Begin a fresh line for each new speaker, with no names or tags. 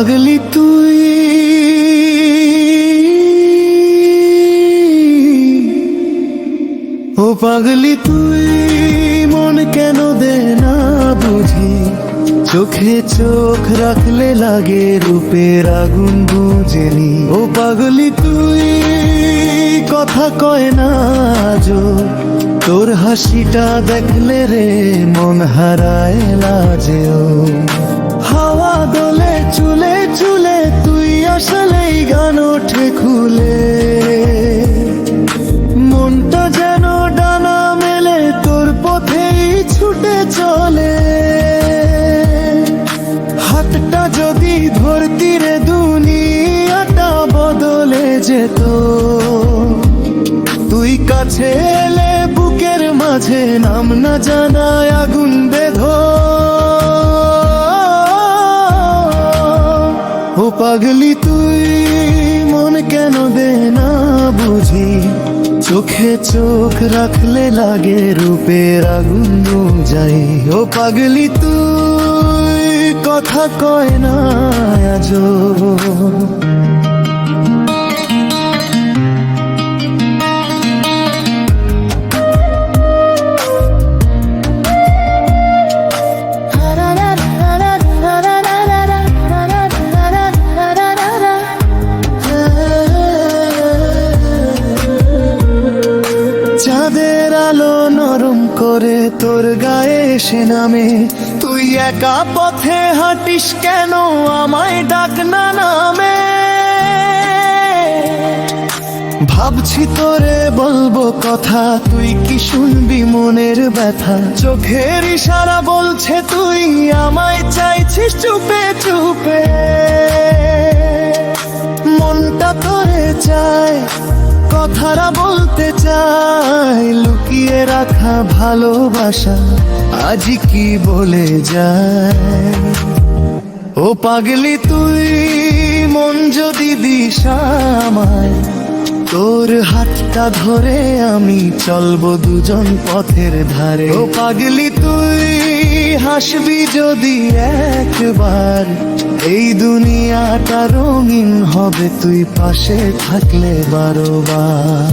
পাগলি তুই। ও পাগলি তুই, মন কেন দে না বুঝি? চোখে চোখ রাখলে লাগে রূপের আগুন বুঝেনি। ও পাগলি তুই, কথা কয় না আজো। তোর হাসিটা দেখলে রে মন হারায় লাজেও হাওয়া দোলে চুলে মনটা যেন ডানা মেলে, তোর পথেই ছুটে চলে। হাতটা যদি ধরতি রে, দুনিয়াটা বদলে যেত। তুই কাছে এলে বুকের মাঝে, নাম না জানায় আগুন বেধ। ও পাগলি, তুই মন কেন দে না বুঝি? চোখে চোখ রাখলে লাগে রূপের আগুন যাই ও পাগলি তুই কথা কয় না আজো করে তোর গায়ে এসে নামে। তুই একা পথে হাঁটিস কেন? আমায় ডাক না নামে। ভাবছি তোরে বলব কথা, তুই কি শুনবি মনের ব্যথা? চোখের ইশারা বলছে তুই আমায় চাইছিস চুপে চুপে। মনটা তোরে চায় কথারা বলতে চাই লুকিয়ে রাখা ভালোবাসা আজ কি বলে যায়? ও পাগলি, তুই মন যদি দিস আমায়, তোর হাতটা ধরে আমি চলবো দুজন পথের ধারে। ও পাগলি, তুই হাসবি যদি একবার, এই দুনিয়াটা রঙিন হবে, তুই পাশে থাকলে বারোবার।